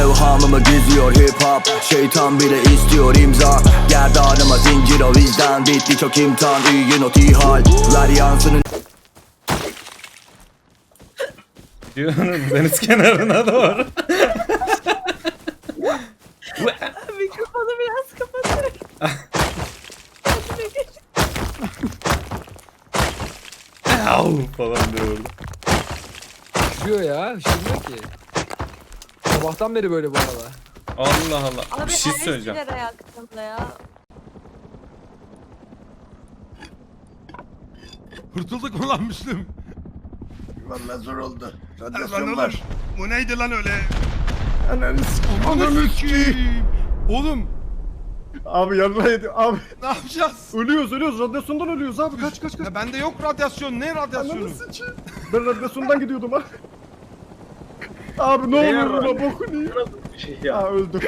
Evhamımı gizliyor hip hop Şeytan bile istiyor imza Gerdanıma zincir o vicdan Bitti çok imtihan iyi not iyi hal Ver yansının Diyorum deniz kenarına doğru. Mikrofonu biraz kapatır. Au falan diyor orada. Üşüyor ya. Üşümüyor ki. Sabahtan beri böyle bu arada. Allah Allah. Abi bir şey söyleyeceğim. sigara yaktım da ya. Kurtulduk mu lan Müslüm? Vallahi zor oldu. Radyasyon var. bu neydi lan öyle? Ananı s- Ananı sikeyim. Oğlum Abi yarına yedi. Abi ne yapacağız? ölüyoruz ölüyoruz. Radyasyondan ölüyoruz abi. Kaç kaç kaç. Ya bende yok radyasyon. Ne radyasyonu? Ananı sıçayım. Ben radyasyondan gidiyordum ha. Abi ne oluyor buna bokunu yiyor. bir şey ya. Ya öldüm.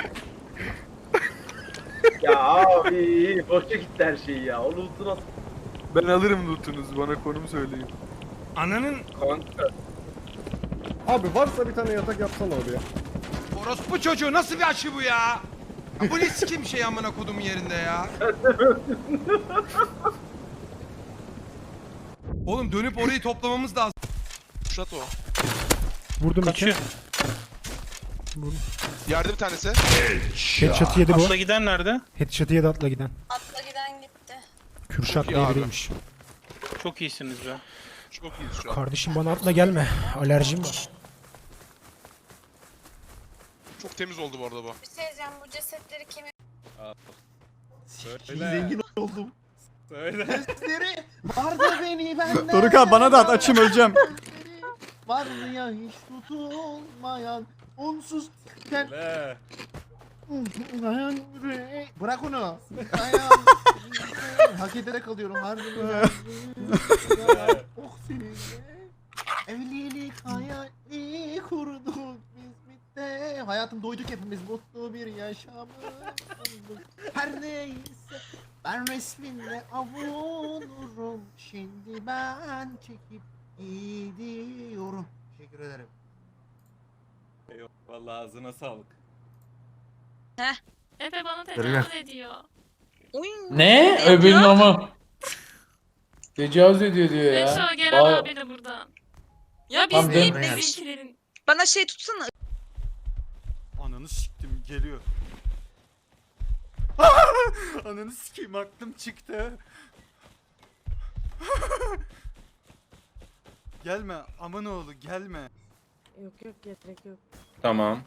Ya abi boşa gitti her şey ya. Onu unutun Ben alırım lootunuzu bana konum söyleyin. Ananın kanka. Abi varsa bir tane yatak yapsana oraya. orospu çocuğu nasıl bir açı bu ya? Ya bu ne sikim şey amına kodumun yerinde ya? Oğlum dönüp orayı toplamamız lazım. Şato. Vurdum Kaçıyor. Yerde bir tanesi. Headshot yedi bu. Atla giden nerede? Headshot yedi atla giden. Atla giden gitti. Kürşat iyi abi. biriymiş. Çok iyisiniz be. Çok iyiyiz şu an. Kardeşim bana atla gelme. Alerjim var. Çok temiz oldu bu arada bu. Bir şey diyeceğim bu cesetleri kim Söyle. oldum. Söyle. Vardı beni benden. Doruk abi bana da at açım öleceğim. Var ya hiç tutulmayan onsuz ten Söyle. dayan yüreğe- Bırak onu. Dayan. Hak ederek alıyorum harbiden. oh seninle. Evlilik hayali kurduk biz birlikte. Hayatım doyduk hepimiz mutlu bir yaşamı. Her neyse ben resminle avunurum. Şimdi ben çekip gidiyorum. Teşekkür ederim. Vallahi ağzına sağlık. Efe bana tecavüz ediyor. Ne? Öbürünün ama. Tecavüz ediyor diyor ya. Beşo gelen Vay- abi de buradan. Ya biz Tamam, değil bizimkilerin. Bana şey tutsana. Ananı siktim geliyor. Ananı sikeyim aklım çıktı. gelme aman oğlu gelme. Yok yok gerek yok. Tamam.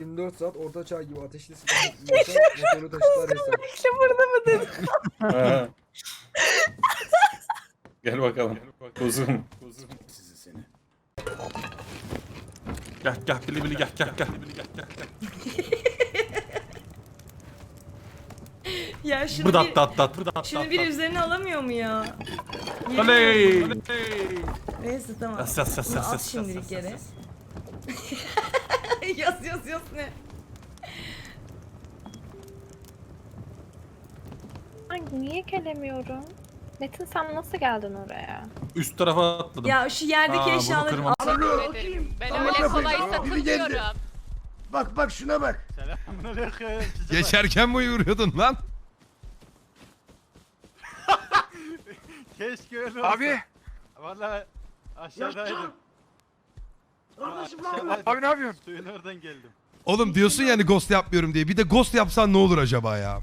24 saat orta çağ gibi ateşli silah yaşam motorlu taşıtlar hesap. İşte burada mıdır? Ha. Gel bakalım. Kuzum. Kuzum. Sizi seni. Gel gel bili bili gel gel gel. Ya şunu Burada bir, at at at. Burada at şunu at. bir üzerine alamıyor mu ya? Oley. Neyse tamam. Yas yas yas Bunu yas at yas. şimdilik yas, yere. yas, yas. yaz yaz yaz ne? Ay niye gelemiyorum? Metin sen nasıl geldin oraya? Üst tarafa atladım. Ya şu yerdeki Aa, bunu eşyaları kırmam. al. Ben Tamam, öyle kolay. Biri geldi. satılmıyorum. Bak bak şuna bak. Geçerken mi yürüyordun lan? Keşke öyle Abi. Valla aşağıdaydım. Kardeşim lan. Abi ne yapıyorsun? Suyun oradan geldim. Oğlum diyorsun yani ghost yapmıyorum diye. Bir de ghost yapsan ne olur acaba ya?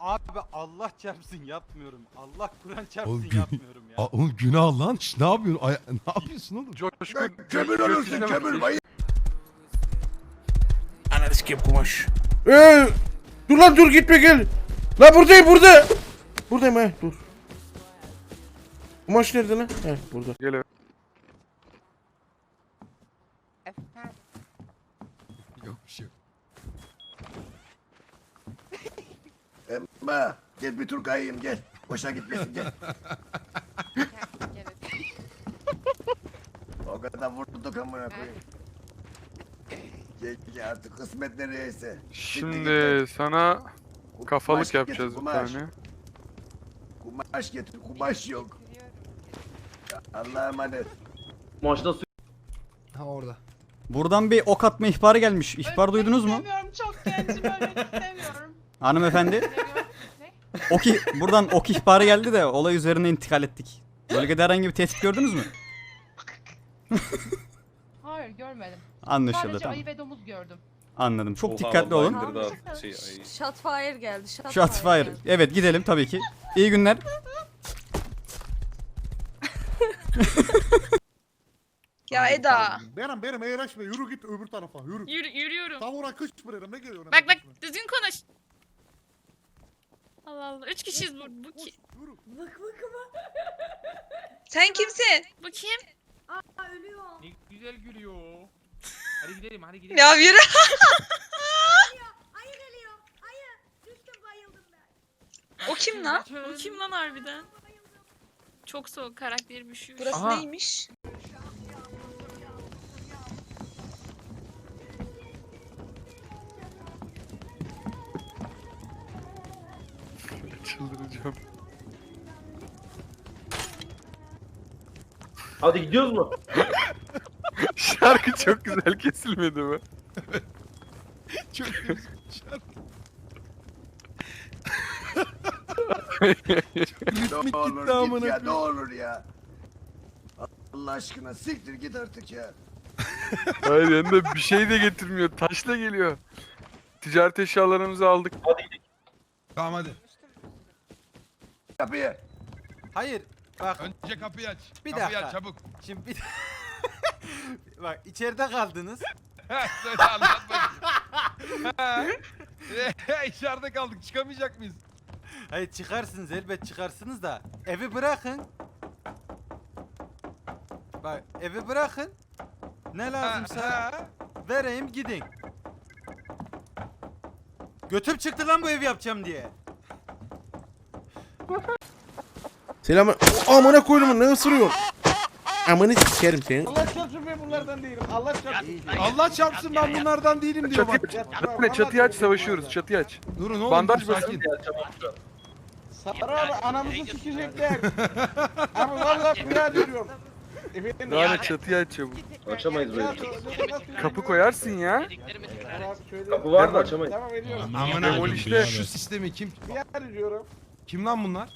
Abi Allah çarpsın yapmıyorum. Allah Kur'an çarpsın Oğlum, gün- yapmıyorum ya. Aa, oğlum günah lan. Şş, ne yapıyorsun? Ay- ne yapıyorsun oğlum? Coşkun. Kömür olursun kömür. Bayı. Ananı sikeyim kumaş Ee, dur lan dur gitme gel. La buradayım burada. Buradayım he dur. Kumaş nerede lan? He burada. Gel. Yok bir şey yok. Emma gel bir tur kayayım gel. Boşa gitmesin gel. o kadar vurduk amına koyayım. Gel gel artık kısmet nereyse. Şimdi sana kafalık kumaş yapacağız bir kumaş. tane. Kumaş getir kumaş yok. Allah'a emanet. Maçta su Ha orada. Buradan bir ok atma ihbarı gelmiş. İhbar duydunuz mu? İstemiyorum çok gencim ölmek istemiyorum. Hanımefendi. Ok ih- buradan ok ihbarı geldi de olay üzerine intikal ettik. Bölgede herhangi bir tehdit gördünüz mü? Hayır görmedim. Anlaşıldı tamam. ve domuz gördüm. Anladım. Çok Oha, dikkatli vallahi olun. abi. Şey, ay. Shotfire geldi. Shotfire. Shotfire. Evet gidelim tabii ki. İyi günler. Ya Eda. Benim benim eğleşme yürü git öbür tarafa yürü. Yürü, yürüyorum. Tavura kış buraya ne geliyor? Bak bak düzgün konuş. Allah Allah. Üç kişiyiz bu. Bu, ki, Yürü. Bak bak bak. Sen kimsin? Bu kim? Ne güzel gülüyor. Hadi gidelim hadi gidelim. Ya yürü. O kim lan? Bu kim lan harbiden? Çok soğuk karakteri düşüyor. Burası Aha. neymiş? çıldıracağım. Hadi gidiyoruz mu? Şarkı çok güzel kesilmedi mi? Çok Ne olur git ya ne olur ya. Allah aşkına siktir git artık ya. Hayır yanında bir şey de getirmiyor. Taşla geliyor. Ticaret eşyalarımızı aldık. Tamam hadi. Kapıyı. Hayır. Bak Önce kapıyı aç. Bir kapıyı dakika. aç çabuk. şimdi bir... Bak içeride kaldınız. Söyle anlat bakayım. İçeride kaldık çıkamayacak mıyız? Hayır çıkarsınız elbet çıkarsınız da evi bırakın. Bak evi bırakın. Ne lazımsa vereyim gidin. Götüm çıktı lan bu evi yapacağım diye. Selam. Amına koydum ne ısırıyorsun? Amını sikerim seni. Allah ben bunlardan değilim. Allah çarpsın. Allah çarpsın ben bunlardan değilim diyor bak. Ne çatıyı aç savaşıyoruz çatıyı aç. Durun oğlum Bandaj basın. Sarı abi anamızı sikecekler. abi vallahi rüya görüyorum. Efendim Yani çatıyı aç çabuk. Açamayız böyle. Kapı koyarsın ya. Kapı var da açamayız. Tamam veriyorum. Amına koyayım, işte. Şu sistemi kim? Bir yer diyorum. Kim lan bunlar?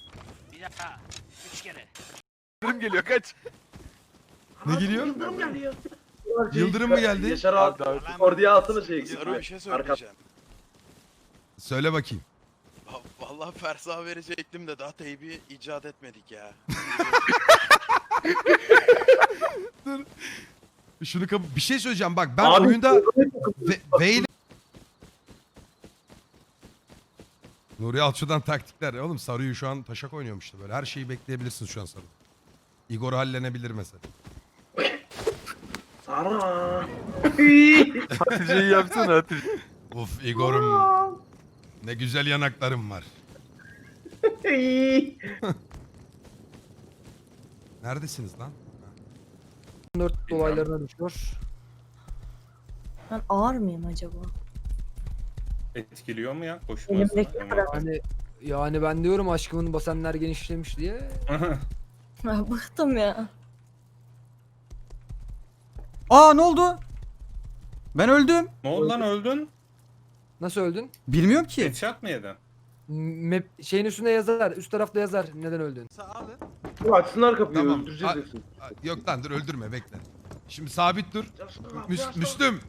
Yıldırım geliyor kaç. Ne geliyor? Yıldırım mı geldi? Yaşar abi. Orduya alsana şey. Sarı bir şey Arka- Söyle bakayım. Vallahi fersa verecektim de daha teybi icat etmedik ya. Şunu kapı bir şey söyleyeceğim bak ben Abi, oyunda ve, ve ile- Nuri Alço'dan taktikler. Oğlum Sarı'yı şu an taşak oynuyormuştu böyle. Her şeyi bekleyebilirsiniz şu an Sarı. Igor hallenebilir mesela. Sara. Hatice'yi yapsana Hatice. Of Igor'um. Ne güzel yanaklarım var. Neredesiniz lan? 4 dolaylarına düşüyor. Ben ağır mıyım acaba? Etkiliyor mu ya? Elimdeki bırak. Yani yani ben diyorum aşkımın basenler genişlemiş diye. Ha, bıktım ya. Aa ne oldu? Ben öldüm. ne oldu lan öldün? Nasıl öldün? Bilmiyorum ki. Headshot mı yedin? Map şeyin üstünde yazar. Üst tarafta yazar neden öldün. Dur açsınlar kapıyı Tamam. öldüreceğiz A- hepsini. Yok lan dur öldürme bekle. Şimdi sabit dur. Müs- Müslüm.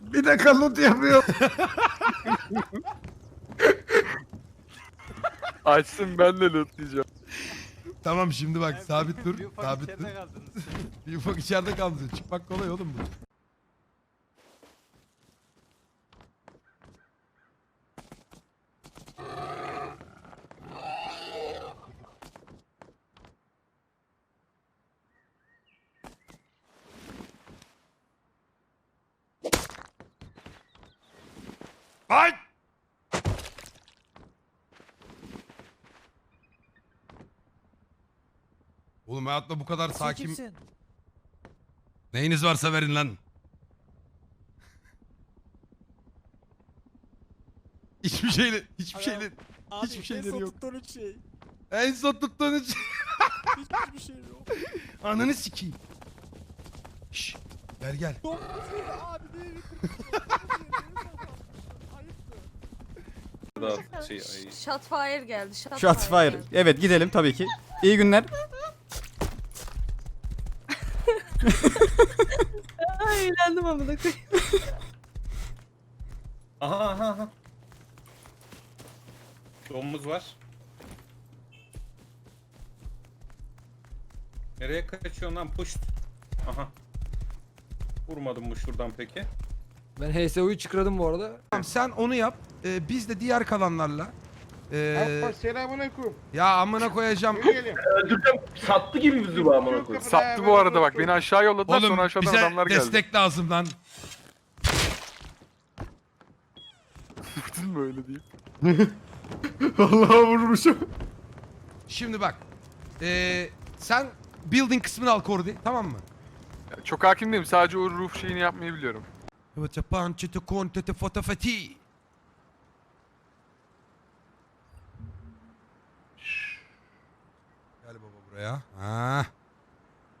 Bir dakika loot yapıyor. Açsın ben de lootlayacağım. Tamam şimdi bak sabit dur. Sabit dur. içeride kaldınız. Bir ufak içeride kaldın. Çıkmak kolay oğlum bu. Ay! Oğlum hayatta bu kadar sakin... Neyiniz varsa verin lan. Hiçbir şeyle, hiçbir şeyle, hiçbir şeyleri yok. şey. En son tuttuğun hiç... Hiçbir şey yok. Ananı sikeyim. Şş, gel gel. Daha şey ay. Shotfire geldi. Shotfire. Shotfire. Evet gidelim tabii ki. İyi günler. Ay eğlendim amına koyayım. Aha aha aha. Domuz var. Nereye kaçıyorsun lan push? Aha. Vurmadım mı şuradan peki? Ben HSO'yu çıkardım bu arada. Tamam sen onu yap. Ee, biz de diğer kalanlarla. Ee, Selamünaleyküm. ya amına koyacağım. Gelin. Sattı gibi bizi bu amına koyayım. Sattı bu arada bak beni aşağı yolladılar Oğlum sonra aşağıdan bize adamlar geldi. destek lazım lan. Bütün mü öyle değil? Vallahi vurmuşum. Şimdi bak. Ee, sen building kısmını al Kordi tamam mı? Ya Çok hakim değilim sadece o roof şeyini yapmayı biliyorum. Evet yapan çete kontete fotofeti. Gel baba buraya. Ha.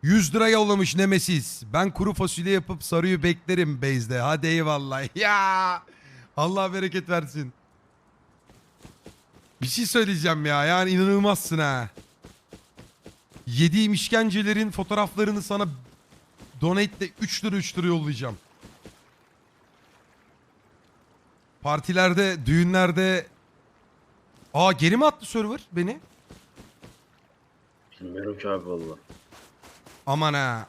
100 lira yollamış Nemesis. Ben kuru fasulye yapıp sarıyı beklerim base'de. Hadi eyvallah. Ya. Allah bereket versin. Bir şey söyleyeceğim ya. Yani inanılmazsın ha. Yediğim işkencelerin fotoğraflarını sana donate'le 3 lira 3 lira yollayacağım. Partilerde, düğünlerde... Aa geri mi attı server beni? Bilmiyorum ki abi valla. Aman ha.